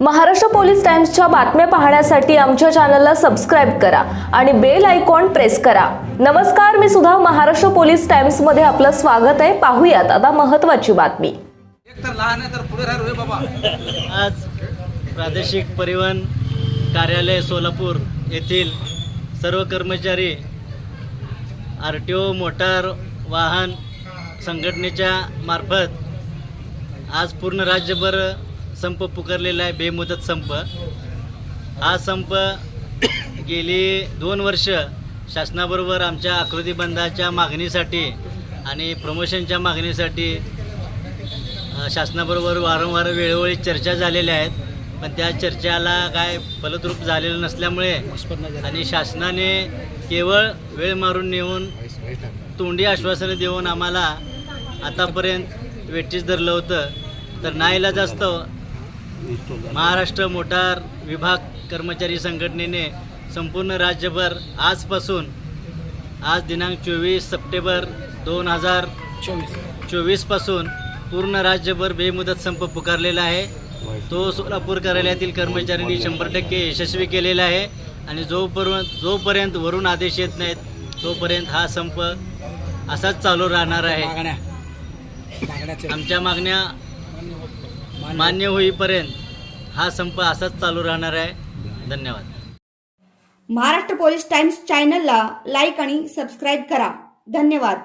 Maharashtra police टाइम्सच्या बातम्या पाहण्यासाठी आमच्या चॅनलला सबस्क्राईब करा आणि बेल आयकॉन प्रेस करा. नमस्कार मी सुद्धा महाराष्ट्र पोलीस टाइम्समध्ये आपलं स्वागत आहे. पाहूयात आता महत्वाची बातमी. आज प्रादेशिक परिवहन कार्यालय सोलापूर येथील सर्व कर्मचारी आर टी ओ मोटार वाहन संघटनेच्या मार्फत आज पूर्ण राज्यभर संप पुकारलेला आहे बेमुदत संप. हा संप गेली दोन वर्ष शासनाबरोबर आमच्या आकृती बंदाच्या मागणीसाठी आणि प्रमोशनच्या मागणीसाठी शासनाबरोबर वारंवार वेळोवेळी चर्चा झालेल्या आहेत. पण त्या चर्चेला काय फलद्रूप झालेलं नसल्यामुळे आणि शासनाने केवळ वेळ मारून नेऊन तोंडी आश्वासनं देऊन आम्हाला आतापर्यंत वेठीस धरलं होतं. तर नाईलाज जास्त महाराष्ट्र मोटार विभाग कर्मचारी संघटनेने संपूर्ण राज्यभर आजपासून आज दिनांक चोवीस सप्टेंबर दोन हजार चोवीसपासून पूर्ण राज्यभर बेमुदत संप पुकारलेला आहे. तो सोलापूर कार्यालयातील कर्मचाऱ्यांनी शंभर टक्के यशस्वी केलेला आहे आणि जोपर्यंत जोपर्यंत वरून आदेश येत नाहीत तोपर्यंत हा संप असाच चालू राहणार आहे. आमच्या मागण्या मान्य होईपर्यंत हा संप असाच चालू राहणार आहे. धन्यवाद. महाराष्ट्र पोलीस टाइम्स चॅनलला लाईक आणि सबस्क्राईब करा. धन्यवाद.